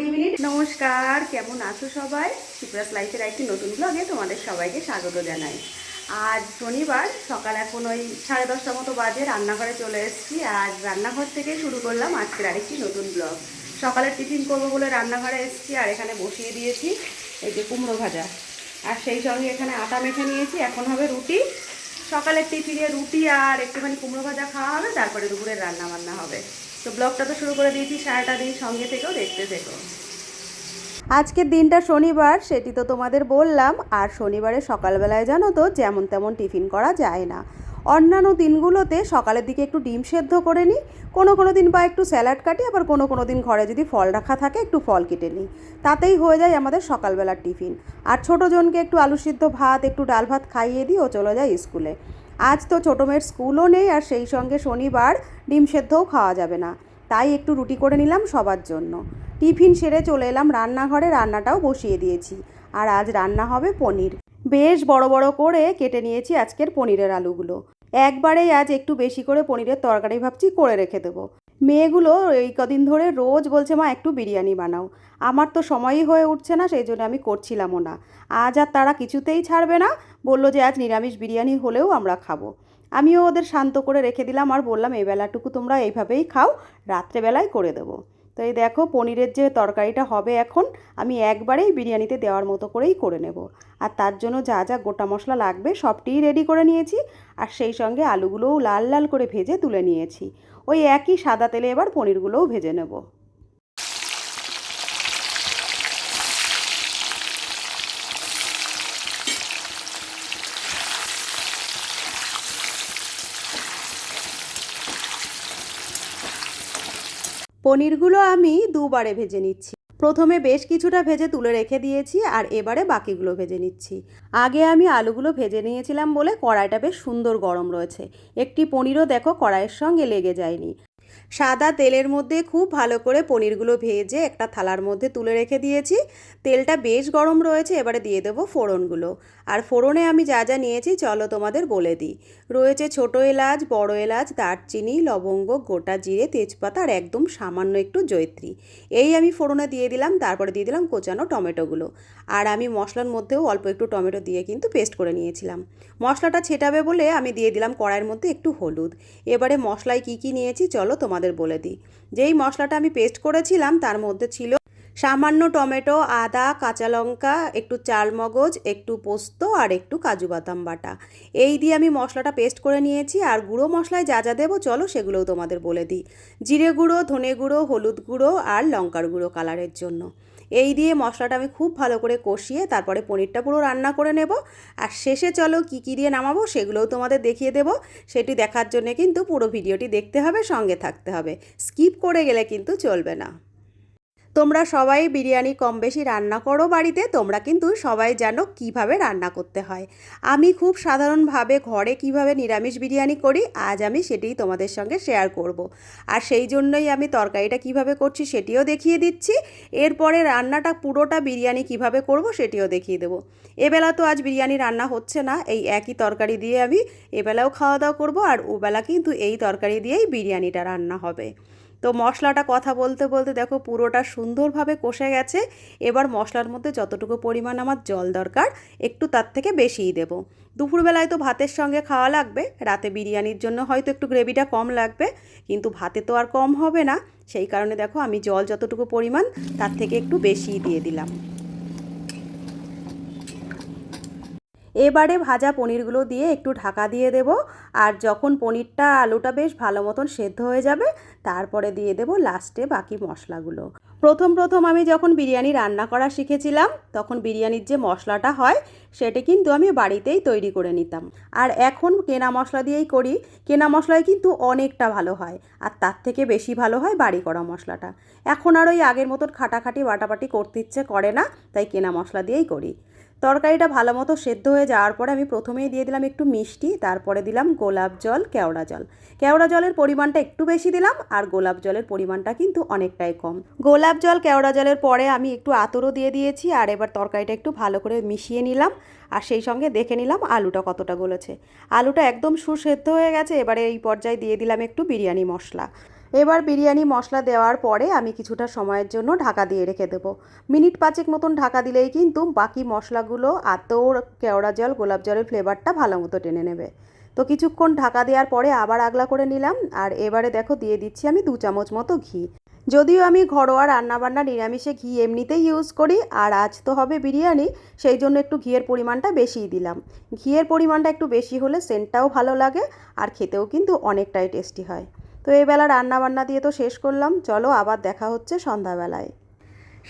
কুড়ি মিনিট। নমস্কার, কেমন আছো সবাই? সিপ্রাস লাইফের একটি নতুন ব্লগে তোমাদের সবাইকে স্বাগত জানাই। আজ শনিবার, সকাল এখন ওই সাড়ে দশটা মতো বাজে, রান্নাঘরে চলে এসেছি। আজ রান্নাঘর থেকে শুরু করলাম আজকের আরেকটি নতুন ব্লগ সকালের টিফিন করব বলে রান্নাঘরে এসেছি আর এখানে বসিয়ে দিয়েছি এই যে কুমড়ো ভাজা। আর সেই সঙ্গে এখানে আটা মেখে নিয়েছি, এখন হবে রুটি। সকালের টিফিনে রুটি আর একটুখানি কুমড়ো ভাজা খাওয়া হবে, তারপরে দুপুরের রান্না বান্না হবে। তো ব্লগটা তো শুরু করে দিয়েছি, সারাটা দিন সঙ্গে থেকেও দেখতে থেকো। আজকের দিনটা শনিবার, সেটি তো তোমাদের বললাম। আর শনিবারে সকালবেলায় জানো তো, যেমন তেমন টিফিন করা যায় না। অন্যান্য দিনগুলোতে সকালের দিকে একটু ডিম সেদ্ধ করে নিই। কোনো কোনো দিন বা একটু স্যালাড কাটি, আবার কোনো কোনো দিন ঘরে যদি ফল রাখা থাকে, একটু ফল কেটে নিই। তাতেই হয়ে যায় আমাদের সকালবেলার টিফিন। আর ছোটো জনকে একটু আলু সিদ্ধ ভাত, একটু ডাল ভাত খাইয়ে দিই, ও চলে যায় স্কুলে। আজ তো ছোটো মেয়ের স্কুলও নেই আর সেই সঙ্গে শনিবার ডিম সেদ্ধও খাওয়া যাবে না। তাই একটু রুটি করে নিলাম সবার জন্য। টিফিন সেরে চলে এলাম রান্নাঘরে, রান্নাটাও বসিয়ে দিয়েছি। আর আজ রান্না হবে পনির। বেশ বড় বড় করে কেটে নিয়েছি আজকের পনিরের আলুগুলো। একবারেই আজ একটু বেশি করে পনিরের তরকারি ভাবছি করে রেখে দেবো। মেয়েগুলো এই কদিন ধরে রোজ বলছে, মা, একটু বিরিয়ানি বানাও। আমার তো সময়ই হয়ে উঠছে না, সেই জন্য আমি করছিলামও না। আজ আর তারা কিছুতেই ছাড়বে না, বলল যে আজ নিরামিষ বিরিয়ানি হলেও আমরা খাব। আমিও ওদের শান্ত করে রেখে দিলাম আর বললাম এই বেলাটুকু তোমরা এইভাবেই খাও, রাত্রেবেলায় করে দেবো। তো এই দেখো পনিরের যে তরকারিটা হবে এখন, আমি একবারেই বিরিয়ানিতে দেওয়ার মতো করেই করে নেব। আর তার জন্য যা যা গোটা মশলা লাগবে সবটিই রেডি করে নিয়েছি। আর সেই সঙ্গে আলুগুলোও লাল লাল করে ভেজে তুলে নিয়েছি। ওই একই সাদা তেলে এবার পনিরগুলোও ভেজে নেব। পনিরগুলো আমি দুবারে ভেজে নিচ্ছি। প্রথমে বেশ কিছুটা ভেজে তুলে রেখে দিয়েছি আর এবারে বাকিগুলো ভেজে নিচ্ছি। আগে আমি আলুগুলো ভেজে নিয়েছিলাম বলে কড়াইটা বেশ সুন্দর গরম রয়েছে। একটি পনিরও দেখো কড়াইয়ের সঙ্গে লেগে যায়নি। সাদা তেলের মধ্যে খুব ভালো করে পনিরগুলো ভেজে একটা থালার মধ্যে তুলে রেখে দিয়েছি। তেলটা বেশ গরম রয়েছে, এবারে দিয়ে দেবো ফোড়নগুলো। আর ফোড়নে আমি যা যা নিয়েছি, চলো তোমাদের বলে দিই। রয়েছে ছোট এলাচ, বড় এলাচ, দারচিনি, লবঙ্গ, গোটা জিরে, তেজপাতা আর একদম সামান্য একটু জৈত্রী এই আমি ফোড়নে দিয়ে দিলাম, তারপরে দিয়ে দিলাম কোচানো টমেটোগুলো। আর আমি মশলার মধ্যেও অল্প একটু টমেটো দিয়ে কিন্তু পেস্ট করে নিয়েছিলাম। মশলাটা ছেটাবে বলে আমি দিয়ে দিলাম কড়াইয়ের মধ্যে একটু হলুদ। এবারে মশলায় কী কী নিয়েছি, চলো তোমাদের বলে দিই। যেই মশলাটা আমি পেস্ট করেছিলাম, তার মধ্যে ছিল সামান্য টমেটো, আদা, কাঁচা লঙ্কা, একটু চাল মগজ একটু পোস্ত আর একটু কাজু বাদাম বাটা। এই দিয়ে আমি মশলাটা পেস্ট করে নিয়েছি আর গুঁড়ো মশলায় যা যা দেবো চলো সেগুলোও তোমাদের বলে দিই। জিরে গুঁড়ো, ধনে গুঁড়ো, হলুদ গুঁড়ো আর লঙ্কার গুঁড়ো কালারের জন্য। এই দিয়ে মশলাটা আমি খুব ভালো করে কষিয়ে তারপরে পনিরটা পুরো রান্না করে নেব। আর শেষে চলো কি কী দিয়ে নামাবো সেগুলোও তোমাদের দেখিয়ে দেব। সেটি দেখার জন্য কিন্তু পুরো ভিডিওটি দেখতে হবে, সঙ্গে থাকতে হবে। স্কিপ করে গেলে কিন্তু চলবে না। তোমরা সবাই বিরিয়ানি কম বেশি রান্না করো বাড়িতে, তোমরা কিন্তু সবাই জানো কীভাবে রান্না করতে হয়। আমি খুব সাধারণভাবে ঘরে কীভাবে নিরামিষ বিরিয়ানি করি, আজ আমি সেটিই তোমাদের সঙ্গে শেয়ার করব। আর সেই জন্যই আমি তরকারিটা কীভাবে করছি সেটিও দেখিয়ে দিচ্ছি, এরপরে রান্নাটা পুরোটা বিরিয়ানি কীভাবে করব সেটিও দেখিয়ে দেবো। এবেলা তো আজ বিরিয়ানি রান্না হচ্ছে না, এই একই তরকারি দিয়ে আমি এবেলাও খাওয়া দাওয়া করব, আর ওবেলা কিন্তু এই তরকারি দিয়েই বিরিয়ানিটা রান্না হবে। তো মশলাটা কথা বলতে বলতে দেখো পুরোটা সুন্দরভাবে কষে গেছে। এবার মশলার মধ্যে যতটুকু পরিমাণ আমার জল দরকার, একটু তার থেকে বেশিই দেবো। দুপুরবেলায় তো ভাতের সঙ্গে খাওয়া লাগবে, রাতে বিরিয়ানির জন্য হয়তো একটু গ্রেভিটা কম লাগবে, কিন্তু ভাতে তো আর কম হবে না। সেই কারণে দেখো আমি জল যতটুকু পরিমাণ তার থেকে একটু বেশিই দিয়ে দিলাম। এবারে ভাজা পনিরগুলো দিয়ে একটু ঢাকা দিয়ে দেব। আর যখন পনিরটা আলুটা বেশ ভালো মতন সেদ্ধ হয়ে যাবে, তারপরে দিয়ে দেব লাস্টে বাকি মশলাগুলো। প্রথম প্রথম আমি যখন বিরিয়ানি রান্না করা শিখেছিলাম, তখন বিরিয়ানির যে মশলাটা হয়, সেটা কিন্তু আমি বাড়িতেই তৈরি করে নিতাম। আর এখন কেনা মশলা দিয়েই করি, কেনা মশলায় কিন্তু অনেকটা ভালো হয়, আর তার থেকে বেশি ভালো হয় বাড়ি করা মশলাটা। এখন আর ওই আগের মতন খাটাখাটি, বাটাবাটি করতে ইচ্ছে করে না, তাই কেনা মশলা দিয়েই করি। তরকারিটা ভালো মতো সেদ্ধ হয়ে যাওয়ার পরে আমি প্রথমেই দিয়ে দিলাম একটু মিষ্টি, তারপরে দিলাম গোলাপ জল, কেওড়া জল। কেওড়া জলের পরিমাণটা একটু বেশি দিলাম আর গোলাপ জলের পরিমাণটা কিন্তু অনেকটাই কম। গোলাপ জল, কেওড়া জলের পরে আমি একটু আতরও দিয়ে দিয়েছি আর এবার তরকারিটা একটু ভালো করে মিশিয়ে নিলাম আর সেই সঙ্গে দেখে নিলাম আলুটা কতটা গলেছে। আলুটা একদম সুসেদ্ধ হয়ে গেছে, এবারে এই পর্যায়ে দিয়ে দিলাম একটু বিরিয়ানি মশলা। এবার বিরিয়ানি মশলা দেওয়ার পরে আমি কিছুটা সময়ের জন্য ঢাকা দিয়ে রেখে দেবো। মিনিট পাঁচেক মতন ঢাকা দিলেই কিন্তু বাকি মশলাগুলো আতর, কেওড়া জল, গোলাপ জলের ফ্লেভারটা ভালো মতো টেনে নেবে। তো কিছুক্ষণ ঢাকা দেওয়ার পরে আবার আগলা করে নিলাম। আর এবারে দেখো দিয়ে দিচ্ছি আমি দু চামচ মতো ঘি। যদিও আমি ঘরোয়া রান্নাবান্না নিরামিষে ঘি এমনিতেই ইউজ করি, আর আজ তো হবে বিরিয়ানি, সেই জন্য একটু ঘিয়ের পরিমাণটা বেশিই দিলাম। ঘিয়ের পরিমাণটা একটু বেশি হলে সেন্টটাও ভালো লাগে, আর খেতেও কিন্তু অনেকটাই টেস্টি হয়। তো এই বেলা রান্নাবান্না দিয়ে তো শেষ করলাম। চলো আবার দেখা হচ্ছে সন্ধ্যাবেলায়।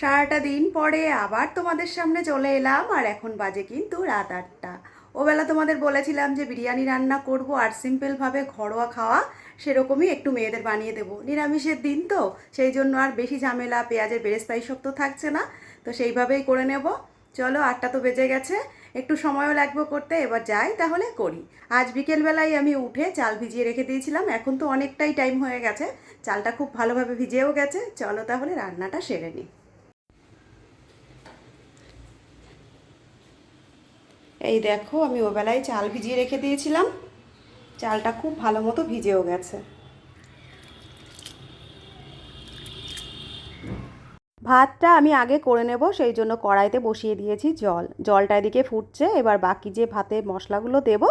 সারাটা দিন পরে আবার তোমাদের সামনে চলে এলাম, আর এখন বাজে কিন্তু রাত আটটা। ওবেলা তোমাদের বলেছিলাম যে বিরিয়ানি রান্না করব, আর সিম্পলভাবে ঘরোয়া খাওয়া সেরকমই একটু মেয়েদের বানিয়ে দেবো। নিরামিষের দিন তো, সেই জন্য আর বেশি ঝামেলা, পেঁয়াজের বেরেস্তা এইসব তো থাকছে না, তো সেইভাবেই করে নেব। চলো আটটা তো বেজে গেছে একটু সময়ও লাগবে করতে, এবার যাই তাহলে করি। আজ বিকেলবেলায় আমি উঠে চাল ভিজিয়ে রেখে দিয়েছিলাম, এখন তো অনেকটাই টাইম হয়ে গেছে, চালটা খুব ভালোভাবে ভিজেও গেছে, চলো তাহলে রান্নাটা সেরে নিই এই দেখো, আমি ওবেলায় চাল ভিজিয়ে রেখে দিয়েছিলাম, চালটা খুব ভালো মতো ভিজেও গেছে। ভাতটা আমি আগে করে নেব, সেই জন্য কড়াইতে বসিয়ে দিয়েছি জল। জলটা এদিকে ফুটছে, এবার বাকি যে ভাতে মশলাগুলো দেব,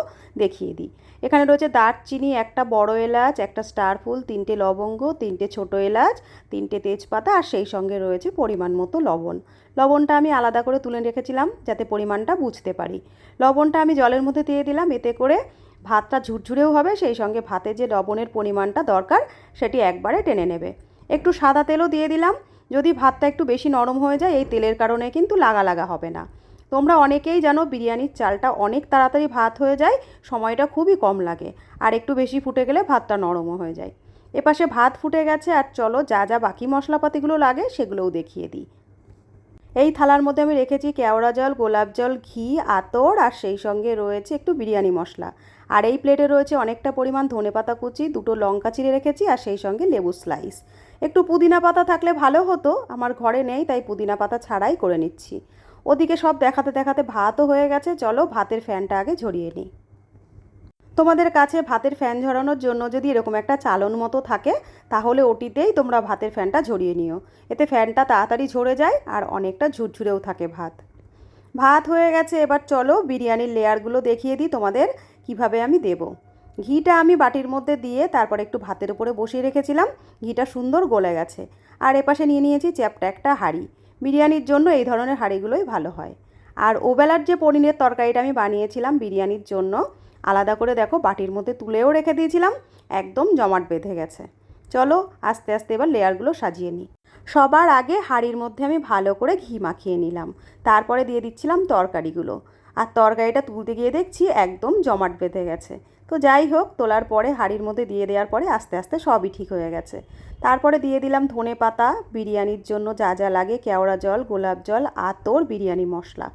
দেখিয়ে দিই। এখানে রয়েছে দারচিনি, একটা বড় এলাচ, একটা স্টার ফুল, তিনটে লবঙ্গ, তিনটে ছোট এলাচ, তিনটে তেজপাতা, আর সেই সঙ্গে রয়েছে পরিমাণ মতো লবণ। লবণটা আমি আলাদা করে তুলে রেখেছিলাম, যাতে পরিমাণটা বুঝতে পারি। লবণটা আমি জলের মধ্যে দিয়ে দিলাম, এতে করে ভাতটা ঝুরঝুরেও হবে, সেই সঙ্গে ভাতে যে লবণের পরিমাণটা দরকার, সেটি একবারে টেনে নেবে। একটু সাদা তেলও দিয়ে দিলাম। যদি ভাতটা একটু বেশি নরম হয়ে যায়, এই তেলের কারণে কিন্তু লাগা লাগা হবে না। তোমরা অনেকেই জানো বিরিয়ানির চালটা অনেক তাড়াতাড়ি ভাত হয়ে যায়, সময়টা খুবই কম লাগে, আর একটু বেশি ফুটে গেলে ভাতটা নরমও হয়ে যায়। এপাশে ভাত ফুটে গেছে, আর চলো যা যা বাকি মশলাপাতিগুলো লাগে সেগুলোও দেখিয়ে দিই। এই থালার মধ্যে আমি রেখেছি কেওড়া জল, গোলাপ জল, ঘি, আতর, আর সেই সঙ্গে রয়েছে একটু বিরিয়ানি মশলা। আর এই প্লেটে রয়েছে অনেকটা পরিমাণ ধনেপাতা কুচি, দুটো লঙ্কা চিড়ে রেখেছি, আর সেই সঙ্গে লেবু স্লাইস। একটু পুদিনা পাতা থাকলে ভালো হতো, আমার ঘরে নেই, তাই পুদিনা পাতা ছাড়াই করে নিচ্ছি। ওদিকে সব দেখাতে দেখাতে ভাতও হয়ে গেছে, চলো ভাতের ফ্যানটা আগে ঝরিয়ে নিই। তোমাদের কাছে ভাতের ফ্যান ঝরানোর জন্য যদি এরকম একটা চালন মতো থাকে, তাহলে ওটিতেই তোমরা ভাতের ফ্যানটা ঝরিয়ে নিও। এতে ফ্যানটা তাড়াতাড়ি ঝরে যায় আর অনেকটা ঝুরঝুরেও থাকে ভাত। ভাত হয়ে গেছে, এবার চলো বিরিয়ানির লেয়ারগুলো দেখিয়ে দিই তোমাদের, কীভাবে আমি দেব। ঘিটা আমি বাটির মধ্যে দিয়ে তারপর একটু ভাতের উপরে বসিয়ে রেখেছিলাম। ঘিটা সুন্দর গলে গেছে। আর এপাশে নিয়ে নিয়েছি চ্যাপটা একটা হাঁড়ি। বিরিয়ানির জন্য এই ধরনের হাঁড়িগুলোই ভালো হয়। আর ওবেলার যে পনিরের তরকারিটা আমি বানিয়েছিলাম বিরিয়ানির জন্য, আলাদা করে দেখো বাটির মধ্যে তুলেও রেখে দিয়েছিলাম, একদম জমাট বেঁধে গেছে। চলো আস্তে আস্তে এবার লেয়ারগুলো সাজিয়ে নিই। সবার আগে হাঁড়ির মধ্যে আমি ভালো করে ঘি মাখিয়ে নিলাম। তারপরে দিয়ে দিচ্ছিলাম তরকারিগুলো। আর তরকারিটা তুলতে গিয়ে দেখছি একদম জমাট বেঁধে গেছে। তো যাই হোক, তোলার পরে হাঁড়ির মধ্যে দিয়ে দেওয়ার পরে আস্তে আস্তে সবই ঠিক হয়ে গেছে। তারপরে দিয়ে দিলাম ধনে পাতা, বিরিয়ানির জন্য যা যা লাগে, কেওড়া জল, গোলাপ জল, আতর, বিরিয়ানি মশলা।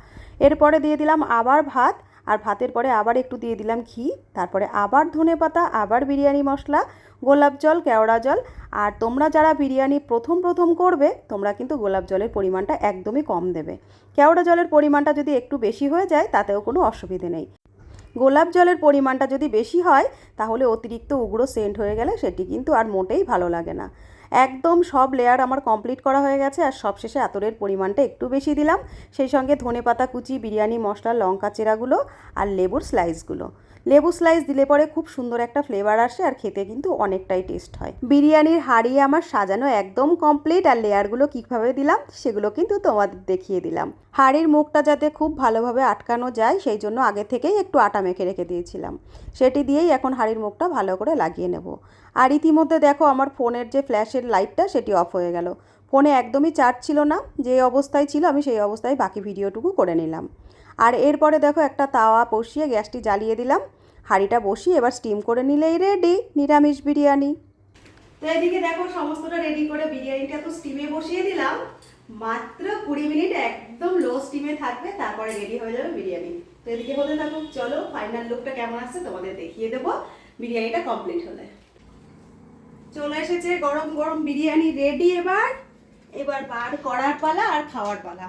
এরপরে দিয়ে দিলাম আবার ভাত, আর ভাতের পরে আবার একটু দিয়ে দিলাম ঘি, তারপরে আবার ধনে পাতা, আবার বিরিয়ানি মশলা, গোলাপ জল, কেওড়া জল। আর তোমরা যারা বিরিয়ানি প্রথম প্রথম করবে, তোমরা কিন্তু গোলাপ জলের পরিমাণটা একদমই কম দেবে। কেওড়া জলের পরিমাণটা যদি একটু বেশি হয়ে যায়, তাতেও কোনো অসুবিধে নেই। গোলাপ জলের পরিমাণটা যদি বেশি হয়, তাহলে অতিরিক্ত উগ্র সেন্ট হয়ে গেলে সেটি কিন্তু আর মোটেই ভালো লাগে না। একদম সব লেয়ার আমার কমপ্লিট করা হয়ে গেছে আর সবশেষে আতরের পরিমাণটা একটু বেশি দিলাম। সেই সঙ্গে ধনে পাতা কুচি, বিরিয়ানি, মশলা, লঙ্কা চেরাগুলো আর লেবুর স্লাইসগুলো লেবু স্লাইস দিলে পরে খুব সুন্দর একটা ফ্লেভার আসে আর খেতে কিন্তু অনেকটাই টেস্ট হয়। বিরিয়ানির হাঁড়ি আমার সাজানো একদম কমপ্লিট আর লেয়ারগুলো কীভাবে দিলাম সেগুলো কিন্তু তোমাদের দেখিয়ে দিলাম। হাঁড়ির মুখটা যাতে খুব ভালোভাবে আটকানো যায় সেই জন্য আগে থেকেই একটু আটা মেখে রেখে দিয়েছিলাম। সেটি দিয়েই এখন হাঁড়ির মুখটা ভালো করে লাগিয়ে নেব। আর ইতিমধ্যে দেখো আমার ফোনের যে ফ্ল্যাশের লাইটটা সেটি অফ হয়ে গেল। ফোনে একদমই চার্জ ছিল না, যে অবস্থায় ছিল আমি সেই অবস্থায় বাকি ভিডিওটুকু করে নিলাম। আর এরপরে দেখো একটা তাওয়া বসিয়ে গ্যাসটি জ্বালিয়ে দিলাম। হাঁড়িটা বসিয়ে এবার স্টিম করে নিলেই রেডি, নিরামিষ বিরিয়ানি। তো এদিকে দেখো সমস্তটা রেডি করে বিরিয়ানিটা তো স্টিমে বসিয়ে দিলাম। মাত্র কুড়ি মিনিট একদম লো স্টিমে থাকবে, তারপরে রেডি হয়ে যাবে বিরিয়ানি। তো এদিকে হতে থাকুক, চলো ফাইনাল লুকটা কেমন আসছে তোমাদের দেখিয়ে দেবো। বিরিয়ানিটা কমপ্লিট হলে। চলে এসেছে গরম গরম বিরিয়ানি রেডি এবার। এবার বার করার পালা আর খাওয়ার পালা।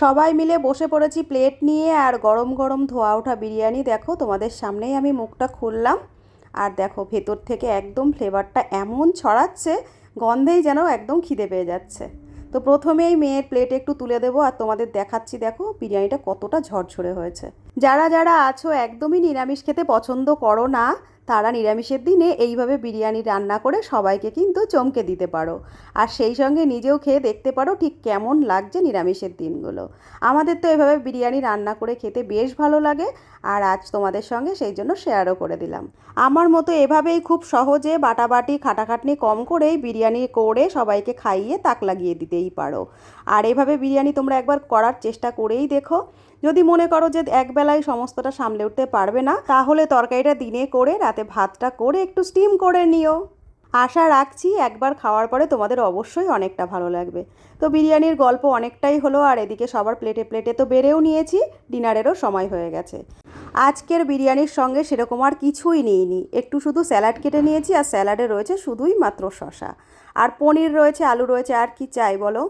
সবাই মিলে বসে পড়েছি প্লেট নিয়ে আর গরম গরম ধোয়া ওঠা বিরিয়ানি। দেখো, তোমাদের সামনেই আমি মুখটা খুললাম। আর দেখো, ভেতর থেকে একদম ফ্লেভারটা এমন ছড়াচ্ছে, গন্ধেই যেন একদম খিদে পেয়ে যাচ্ছে। তো প্রথমেই মেয়ের প্লেটে একটু তুলে দেবো আর তোমাদের দেখাচ্ছি, দেখো, বিরিয়ানিটা কতটা ঝরঝরে হয়েছে। যারা যারা আছো, একদমই নিরামিষ খেতে পছন্দ করো না। তারা নিরামিষের দিনে এইভাবে বিরিয়ানি রান্না করে সবাইকে কিন্তু চমকে দিতে পারো। আর সেই সঙ্গে নিজেও খেয়ে দেখতে পারো ঠিক কেমন লাগছে নিরামিষের দিনগুলো। আমাদের তো এভাবে বিরিয়ানি রান্না করে খেতে বেশ ভালো লাগে, আর আজ তোমাদের সঙ্গে সেই জন্য শেয়ারও করে দিলাম। আমার মতো এভাবেই খুব সহজে বাটাবাটি, খাটাখাটনি কম করেই বিরিয়ানি করে সবাইকে খাইয়ে তাক লাগিয়ে দিতেই পারো। আর এভাবে বিরিয়ানি তোমরা একবার করার চেষ্টা করেই দেখো। যদি মনে করো যে একবেলায় সমস্তটা সামলে উঠতে পারবে না, তাহলে তরকারিটা দিনে করে, রাতে ভাতটা করে একটু স্টিম করে নিও। আশা রাখছি একবার খাওয়ার পরে তোমাদের অবশ্যই অনেকটা ভালো লাগবে। তো বিরিয়ানির গল্প অনেকটাই হলো, আর এদিকে সবার প্লেটে প্লেটে তো বেড়েও নিয়েছি, ডিনারেরও সময় হয়ে গেছে। আজকের বিরিয়ানির সঙ্গে সেরকম আর কিছুই নিইনি। একটু শুধু স্যালাড কেটে নিয়েছি, আর স্যালাডে রয়েছে শুধুই মাত্র শশা আর পনির রয়েছে, আলু রয়েছে, আর কি চাই বলো?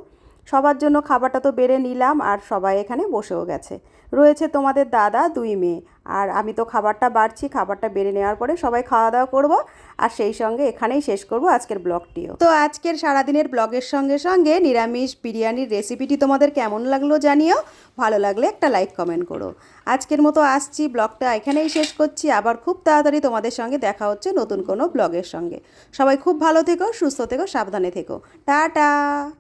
সবার জন্য খাবারটা তো বেড়ে নিলাম আর সবাই এখানে বসেও গেছে। রয়েছে তোমাদের দাদা, দুই মেয়ে। আর আমি তো খাবারটা বাড়ছি, খাবারটা বেড়ে নেওয়ার পরে সবাই খাওয়া দাওয়া করব। আর সেই সঙ্গে এখানেই শেষ করব আজকের ব্লগটিও। তো আজকের সারাদিনের ব্লগের সঙ্গে সঙ্গে নিরামিষ বিরিয়ানির রেসিপিটি তোমাদের কেমন লাগল জানিও। ভালো লাগলে একটা লাইক, কমেন্ট করো। আজকের মতো আসছি, ব্লগটা এখানেই শেষ করছি। আবার খুব তাড়াতাড়ি তোমাদের সঙ্গে দেখা হচ্ছে নতুন কোনো ব্লগের সঙ্গে। সবাই খুব ভালো থেকো, সুস্থ থেকো, সাবধানে থেকো। টাটা!